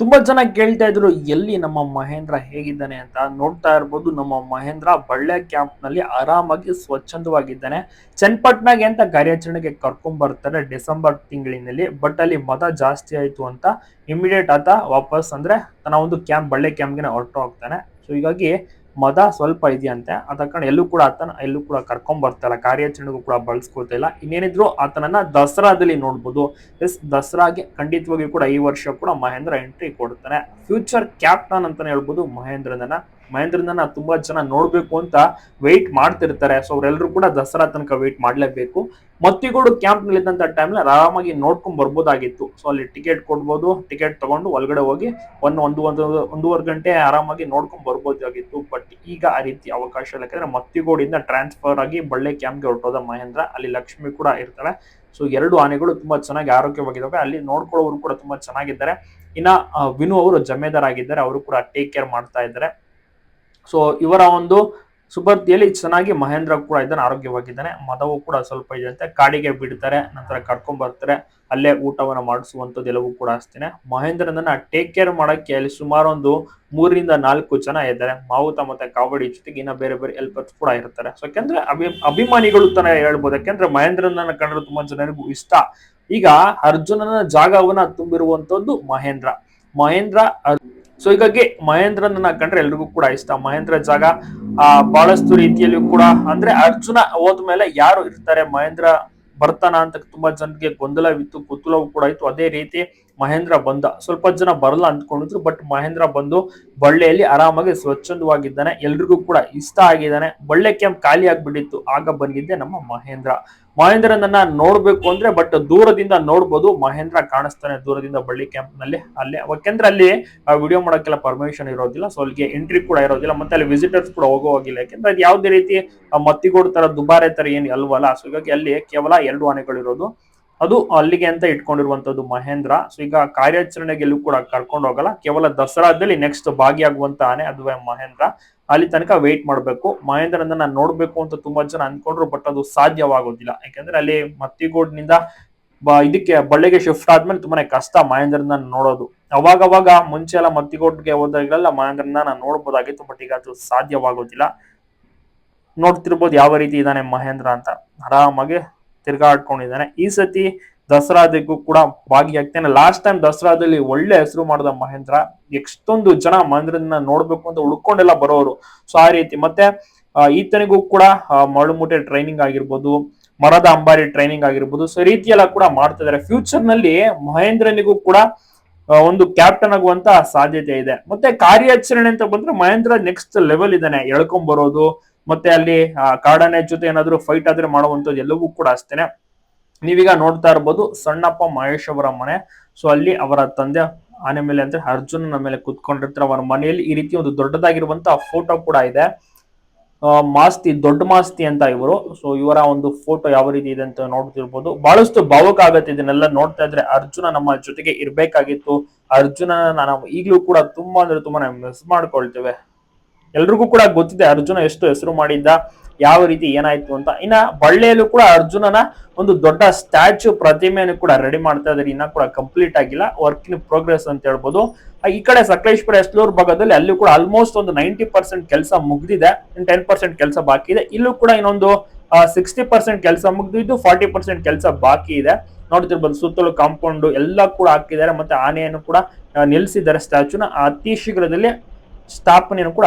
ತುಂಬಾ ಜನ ಕೇಳ್ತಾ ಇದ್ರು, ಎಲ್ಲಿ ನಮ್ಮ ಮಹೇಂದ್ರ ಹೇಗಿದ್ದಾನೆ ಅಂತ. ನೋಡ್ತಾ ಇರ್ಬೋದು, ನಮ್ಮ ಮಹೇಂದ್ರ ಬಳ್ಳೆ ಕ್ಯಾಂಪ್ನಲ್ಲಿ ಆರಾಮಾಗಿ ಸ್ವಚ್ಛಂದವಾಗಿದ್ದಾನೆ. ಚನ್ನಪಟ್ನಾಗೆ ಅಂತ ಕಾರ್ಯಾಚರಣೆಗೆ ಕರ್ಕೊಂಡ್ ಬರ್ತಾರೆ ಡಿಸೆಂಬರ್ ತಿಂಗಳಿನಲ್ಲಿ. ಬಟ್ ಅಲ್ಲಿ ಮತ ಜಾಸ್ತಿ ಆಯ್ತು ಅಂತ ಇಮಿಡಿಯೇಟ್ ಆತ ವಾಪಸ್ ಅಂದ್ರೆ ತನ್ನ ಒಂದು ಕ್ಯಾಂಪ್ ಬಳ್ಳೆ ಕ್ಯಾಂಪ್ಗೆ ಹೊರಟು ಹೋಗ್ತಾನೆ ಸೊ ಹೀಗಾಗಿ ಮದ ಸ್ವಲ್ಪ ಇದೆಯಂತೆ ಅದ ಕಾರಣ ಎಲ್ಲೂ ಕೂಡ ಆತನ ಎಲ್ಲೂ ಕೂಡ ಕರ್ಕೊಂಡ್ ಬರ್ತಾ ಕಾರ್ಯಾಚರಣೆಗೂ ಕೂಡ ಬಳಸ್ಕೊಳ್ತಾ ಇಲ್ಲ ಇನ್ನೇನಿದ್ರು ಆತನನ್ನ ದಸರಾದಲ್ಲಿ ನೋಡ್ಬೋದು. ಎಸ್, ದಸರಾಗೆ ಖಂಡಿತವಾಗಿ ಕೂಡ ಈ ವರ್ಷ ಕೂಡ ಮಹೇಂದ್ರ ಎಂಟ್ರಿ ಕೊಡ್ತಾನೆ ಫ್ಯೂಚರ್ ಕ್ಯಾಪ್ಟನ್ ಅಂತಾನೆ ಹೇಳ್ಬೋದು ಮಹೇಂದ್ರನ ಮಹೇಂದ್ರನ ತುಂಬಾ ಜನ ನೋಡ್ಬೇಕು ಅಂತ ವೆಯ್ಟ್ ಮಾಡ್ತಿರ್ತಾರೆ. ಸೊ ಅವರೆಲ್ಲರೂ ಕೂಡ ದಸರಾ ತನಕ ವೆಯ್ಟ್ ಮಾಡ್ಲೇಬೇಕು. ಮತ್ತಿಗೋಡು ಕ್ಯಾಂಪ್ನಲ್ಲಿ ಇದ್ದಂತ ಟೈಮ್ ಆರಾಮಾಗಿ ನೋಡ್ಕೊಂಡ್ ಬರ್ಬೋದಾಗಿತ್ತು. ಸೊ ಅಲ್ಲಿ ಟಿಕೆಟ್ ಕೊಡ್ಬೋದು ಟಿಕೆಟ್ ತಗೊಂಡು ಒಳಗಡೆ ಹೋಗಿ ಒಂದು ಒಂದು ಒಂದು ಒಂದೂವರೆ ಗಂಟೆ ಆರಾಮಾಗಿ ನೋಡ್ಕೊಂಡ್ ಬರ್ಬೋದಾಗಿತ್ತು. ಬಟ್ ಈಗ ಆ ರೀತಿ ಅವಕಾಶ ಇಲ್ಲ. ಯಾಕಂದ್ರೆ ಮತ್ತಿಗೋಡಿಂದ ಟ್ರಾನ್ಸ್ಫರ್ ಆಗಿ ಬಳ್ಳೆ ಕ್ಯಾಂಪ್ಗೆ ಹೊರಟೋದ ಮಹೇಂದ್ರ. ಅಲ್ಲಿ ಲಕ್ಷ್ಮಿ ಕೂಡ ಇರ್ತಾಳೆ. ಸೊ ಎರಡು ಆನೆಗಳು ತುಂಬಾ ಚೆನ್ನಾಗಿ ಆರೋಗ್ಯವಾಗಿದ್ದಾವೆ. ಅಲ್ಲಿ ನೋಡ್ಕೊಳ್ಳೋರು ಕೂಡ ತುಂಬಾ ಚೆನ್ನಾಗಿದ್ದಾರೆ. ಇನ್ನ ವಿನು ಅವರು ಜಮೇದಾರ್ ಆಗಿದ್ದಾರೆ. ಅವರು ಕೂಡ ಟೇಕ್ ಕೇರ್ ಮಾಡ್ತಾ ಇದ್ದಾರೆ. ಸೊ ಇವರ ಒಂದು ಸುಬರ್ತಿಯಲ್ಲಿ ಚೆನ್ನಾಗಿ ಮಹೇಂದ್ರ ಕೂಡ ಇದ್ದಾನೆ, ಆರೋಗ್ಯವಾಗಿದ್ದಾನೆ. ಮದವು ಕೂಡ ಸ್ವಲ್ಪ ಇದೆಯಂತೆ ಕಾಡಿಗೆ ಬಿಡ್ತಾರೆ, ನಂತರ ಕರ್ಕೊಂಡ್ ಬರ್ತಾರೆ. ಅಲ್ಲೇ ಊಟವನ್ನ ಮಾಡಿಸುವಂಥದ್ದು ಎಲ್ಲವೂ ಕೂಡ ಅಷ್ಟೇನೆ. ಮಹೇಂದ್ರನನ್ನ ಟೇಕ್ ಕೇರ್ ಮಾಡೋಕ್ಕೆ ಅಲ್ಲಿ ಸುಮಾರು ಒಂದು ಮೂರರಿಂದ ನಾಲ್ಕು ಜನ ಇದ್ದಾರೆ. ಮಾವುತ ಮತ್ತೆ ಕಾವಡಿ ಜೊತೆಗೆ ಇನ್ನ ಬೇರೆ ಬೇರೆ ಹೆಲ್ಪರ್ಸ್ ಕೂಡ ಇರ್ತಾರೆ. ಸೊ ಯಾಕೆಂದ್ರೆ ಅಭಿ, ಅಭಿಮಾನಿಗಳು ತಾನೇ ಹೇಳ್ಬೋದು. ಯಾಕೆಂದ್ರೆ ಮಹೇಂದ್ರನನ್ನ ಕಂಡ್ರೆ ತುಂಬಾ ಜನರಿಗೂ ಇಷ್ಟ. ಈಗ ಅರ್ಜುನನ ಜಾಗವನ್ನ ತುಂಬಿರುವಂತದ್ದು ಮಹೇಂದ್ರ. ಮಹೇಂದ್ರ ಸೊ ಹೀಗಾಗಿ ಮಹೇಂದ್ರನನ್ನ ಕಂಡ್ರೆ ಎಲ್ರಿಗೂ ಕೂಡ ಇಷ್ಟ. ಮಹೇಂದ್ರ ಜಾಗ, ಆ, ಬಹಳಷ್ಟು ರೀತಿಯಲ್ಲಿಯೂ ಕೂಡ ಅಂದ್ರೆ ಅರ್ಜುನ ಹೋದ್ಮೇಲೆ ಯಾರು ಇರ್ತಾರೆ? ಮಹೇಂದ್ರ ಬರ್ತಾನ ಅಂತ ತುಂಬಾ ಜನರಿಗೆ ಗೊಂದಲವಿತ್ತು, ಕುತೂಹಲವೂ ಕೂಡ ಇತ್ತು. ಅದೇ ರೀತಿ ಮಹೇಂದ್ರ ಬಂದ. ಸ್ವಲ್ಪ ಜನ ಬರಲ್ಲ ಅಂದ್ಕೊಂಡಿದ್ರು ಬಟ್ ಮಹೇಂದ್ರ ಬಂದು ಬಳ್ಳಿಯಲ್ಲಿ ಆರಾಮಾಗಿ ಸ್ವಚ್ಛಂದವಾಗಿದ್ದಾನೆ. ಎಲ್ರಿಗೂ ಕೂಡ ಇಷ್ಟ ಆಗಿದ್ದಾನೆ. ಬಳ್ಳೆ ಕ್ಯಾಂಪ್ ಖಾಲಿ ಆಗ್ಬಿಟ್ಟಿತ್ತು. ಆಗ ಬಂದಿದ್ದೆ ನಮ್ಮ ಮಹೇಂದ್ರ. ಮಹೇಂದ್ರನನ್ನ ನೋಡ್ಬೇಕು ಅಂದ್ರೆ ಬಟ್ ದೂರದಿಂದ ನೋಡ್ಬೋದು. ಮಹೇಂದ್ರ ಕಾಣಿಸ್ತಾನೆ ದೂರದಿಂದ ಬಳ್ಳಿ ಕ್ಯಾಂಪ್ನಲ್ಲಿ. ಅಲ್ಲಿ, ಯಾಕೆಂದ್ರೆ ಅಲ್ಲಿ ವಿಡಿಯೋ ಮಾಡೋಕ್ಕೆಲ್ಲ ಪರ್ಮಿಷನ್ ಇರೋದಿಲ್ಲ. ಸೊ ಅಲ್ಲಿಗೆ ಎಂಟ್ರಿ ಕೂಡ ಇರೋದಿಲ್ಲ. ಮತ್ತೆ ಅಲ್ಲಿ ವಿಸಿಟರ್ಸ್ ಕೂಡ ಹೋಗೋವಾಗಿಲ್ಲ. ಯಾಕೆಂದ್ರೆ ಅದು ಯಾವುದೇ ರೀತಿ ಮತ್ತಿಗೋಡ್ ತರ, ದುಬಾರೆ ತರ ಏನು ಅಲ್ವಲ್ಲ ಸೊ ಹೀಗಾಗಿ ಅಲ್ಲಿ ಕೇವಲ ಎರಡು ಆನೆಗಳು ಇರೋದು ಅದು ಅಲ್ಲಿಗೆ ಅಂತ ಇಟ್ಕೊಂಡಿರುವಂತದ್ದು ಮಹೇಂದ್ರ. ಸೊ ಈಗ ಕಾರ್ಯಾಚರಣೆಗೆ ಎಲ್ಲೂ ಕೂಡ ಕರ್ಕೊಂಡು ಹೋಗಲ್ಲ. ಕೇವಲ ದಸರಾದಲ್ಲಿ ನೆಕ್ಸ್ಟ್ ಭಾಗಿಯಾಗುವಂತ ಆನೆ ಅದುವೇ ಮಹೇಂದ್ರ. ಅಲ್ಲಿ ತನಕ ವೇಟ್ ಮಾಡಬೇಕು. ಮಹೇಂದ್ರನ ನಾನು ನೋಡ್ಬೇಕು ಅಂತ ತುಂಬಾ ಜನ ಅನ್ಕೊಂಡ್ರು ಬಟ್ ಅದು ಸಾಧ್ಯವಾಗೋದಿಲ್ಲ. ಯಾಕಂದ್ರೆ ಅಲ್ಲಿ ಮತ್ತಿಗೋಡ್ನಿಂದ ಇದಕ್ಕೆ ಬಳ್ಳಿಗೆ ಶಿಫ್ಟ್ ಆದ್ಮೇಲೆ ತುಂಬಾನೇ ಕಷ್ಟ ಮಹೇಂದ್ರನ ನೋಡೋದು. ಅವಾಗ ಅವಾಗ ಮುಂಚೆ ಎಲ್ಲ ಮತ್ತಿಗೋಡ್ಗೆ ಹೋದಾಗಲೆಲ್ಲ ಮಹೇಂದ್ರನ ನಾನು ನೋಡ್ಬೋದಾಗಿತ್ತು ಬಟ್ ಈಗ ಅದು ಸಾಧ್ಯವಾಗೋದಿಲ್ಲ. ನೋಡ್ತಿರ್ಬೋದು ಯಾವ ರೀತಿ ಇದ್ದಾನೆ ಮಹೇಂದ್ರ ಅಂತ. ಆರಾಮಾಗಿ ತಿರ್ಗಾಡ್ಕೊಂಡಿದ್ದಾನೆ ಈ ಸತಿ ದಸರಾದಿಗೂ ಕೂಡ ಭಾಗಿಯಾಗ್ತೇನೆ. ಲಾಸ್ಟ್ ಟೈಮ್ ದಸರಾದಲ್ಲಿ ಒಳ್ಳೆ ಹೆಸರು ಮಾಡಿದ ಮಹೇಂದ್ರ, ಎಷ್ಟೊಂದು ಜನ ಮಹೇಂದ್ರನ ನೋಡ್ಬೇಕು ಅಂತ ಉಳ್ಕೊಂಡೆಲ್ಲ ಬರೋರು. ಸೊ ಆ ರೀತಿ. ಮತ್ತೆ ಈತನಿಗೂ ಕೂಡ ಮಳುಮುಟೆ ಟ್ರೈನಿಂಗ್ ಆಗಿರ್ಬೋದು, ಮರದ ಅಂಬಾರಿ ಟ್ರೈನಿಂಗ್ ಆಗಿರ್ಬೋದು ಸೊ ರೀತಿಯೆಲ್ಲ ಕೂಡ ಮಾಡ್ತಾ ಇದಾರೆ ಫ್ಯೂಚರ್ನಲ್ಲಿ ಮಹೇಂದ್ರನಿಗೂ ಕೂಡ ಒಂದು ಕ್ಯಾಪ್ಟನ್ ಆಗುವಂತ ಸಾಧ್ಯತೆ ಇದೆ. ಮತ್ತೆ ಕಾರ್ಯಾಚರಣೆ ಅಂತ ಬಂದ್ರೆ ಮಹೇಂದ್ರ ನೆಕ್ಸ್ಟ್ ಲೆವೆಲ್ ಇದ್ದಾನೆ. ಎಳ್ಕೊಂಡ್ ಬರೋದು ಮತ್ತೆ ಅಲ್ಲಿ ಕಾಡಾನೆ ಜೊತೆ ಏನಾದ್ರು ಫೈಟ್ ಆದ್ರೆ ಮಾಡುವಂತದ್ದು ಎಲ್ಲವೂ ಕೂಡ ಅಷ್ಟೇನೆ. ನೀವೀಗ ನೋಡ್ತಾ ಇರ್ಬೋದು ಸಣ್ಣಪ್ಪ ಮಹೇಶ್ ಅವರ ಮನೆ. ಸೊ ಅಲ್ಲಿ ಅವರ ತಂದೆ ಆನೆ ಮೇಲೆ ಅಂದ್ರೆ ಅರ್ಜುನನ ಮೇಲೆ ಕುತ್ಕೊಂಡಿರ್ತಾರೆ. ಅವರ ಮನೆಯಲ್ಲಿ ಈ ರೀತಿ ಒಂದು ದೊಡ್ಡದಾಗಿರುವಂತ ಫೋಟೋ ಕೂಡ ಇದೆ. ಮಾಸ್ತಿ, ದೊಡ್ಡ ಮಾಸ್ತಿ ಅಂತ ಇವರು. ಸೊ ಇವರ ಒಂದು ಫೋಟೋ ಯಾವ ರೀತಿ ಇದೆ ಅಂತ ನೋಡ್ತಿರ್ಬೋದು. ಬಹಳಷ್ಟು ಭಾವುಕ ಆಗತ್ತೆ ಇದನ್ನೆಲ್ಲ ನೋಡ್ತಾ ಇದ್ರೆ ಅರ್ಜುನ ನಮ್ಮ ಜೊತೆಗೆ ಇರ್ಬೇಕಾಗಿತ್ತು. ಅರ್ಜುನನ ನಾವು ಈಗಲೂ ಕೂಡ ತುಂಬಾ ಅಂದ್ರೆ ತುಂಬಾನೇ ಮಿಸ್ ಮಾಡ್ಕೊಳ್ತೇವೆ. ಎಲ್ರಿಗೂ ಕೂಡ ಗೊತ್ತಿದೆ ಅರ್ಜುನ ಎಷ್ಟು ಹೆಸರು ಮಾಡಿದ್ದ, ಯಾವ ರೀತಿ ಏನಾಯ್ತು ಅಂತ. ಇನ್ನ ಬಳ್ಳಿಯಲ್ಲೂ ಕೂಡ ಅರ್ಜುನನ ಒಂದು ದೊಡ್ಡ ಸ್ಟ್ಯಾಚ್ಯೂ ಪ್ರತಿಮೆಯನ್ನು ಕೂಡ ರೆಡಿ ಮಾಡ್ತಾ ಇದ್ದಾರೆ ಇನ್ನ ಕೂಡ ಕಂಪ್ಲೀಟ್ ಆಗಿಲ್ಲ. ವರ್ಕ್ ಇನ್ ಪ್ರೋಗ್ರೆಸ್ ಅಂತ ಹೇಳ್ಬೋದು. ಈ ಕಡೆ ಸಕಲೇಶ್ಪುರ ಎಸ್ಲೂರ್ ಭಾಗದಲ್ಲಿ ಅಲ್ಲೂ ಕೂಡ ಆಲ್ಮೋಸ್ಟ್ ಒಂದು ನೈಂಟಿ ಪರ್ಸೆಂಟ್ ಕೆಲಸ ಮುಗ್ದಿದೆ. ಟೆನ್ ಪರ್ಸೆಂಟ್ ಕೆಲಸ ಬಾಕಿ ಇದೆ. ಇಲ್ಲೂ ಕೂಡ ಇನ್ನೊಂದು ಸಿಕ್ಸ್ಟಿ ಪರ್ಸೆಂಟ್ ಕೆಲಸ ಮುಗಿದಿದ್ದು ಫಾರ್ಟಿ ಪರ್ಸೆಂಟ್ ಕೆಲಸ ಬಾಕಿ ಇದೆ. ನೋಡ್ತಿರ್ಬೋದು, ಸುತ್ತಲೂ ಕಾಂಪೌಂಡ್ ಎಲ್ಲ ಕೂಡ ಹಾಕಿದ್ದಾರೆ. ಮತ್ತೆ ಆನೆಯನ್ನು ಕೂಡ ನಿಲ್ಲಿಸಿದ್ದಾರೆ ಸ್ಟ್ಯಾಚ್ಯೂನ ಅತಿ ಶೀಘ್ರದಲ್ಲಿ ಸ್ಥಾಪನೆಯನ್ನು ಕೂಡ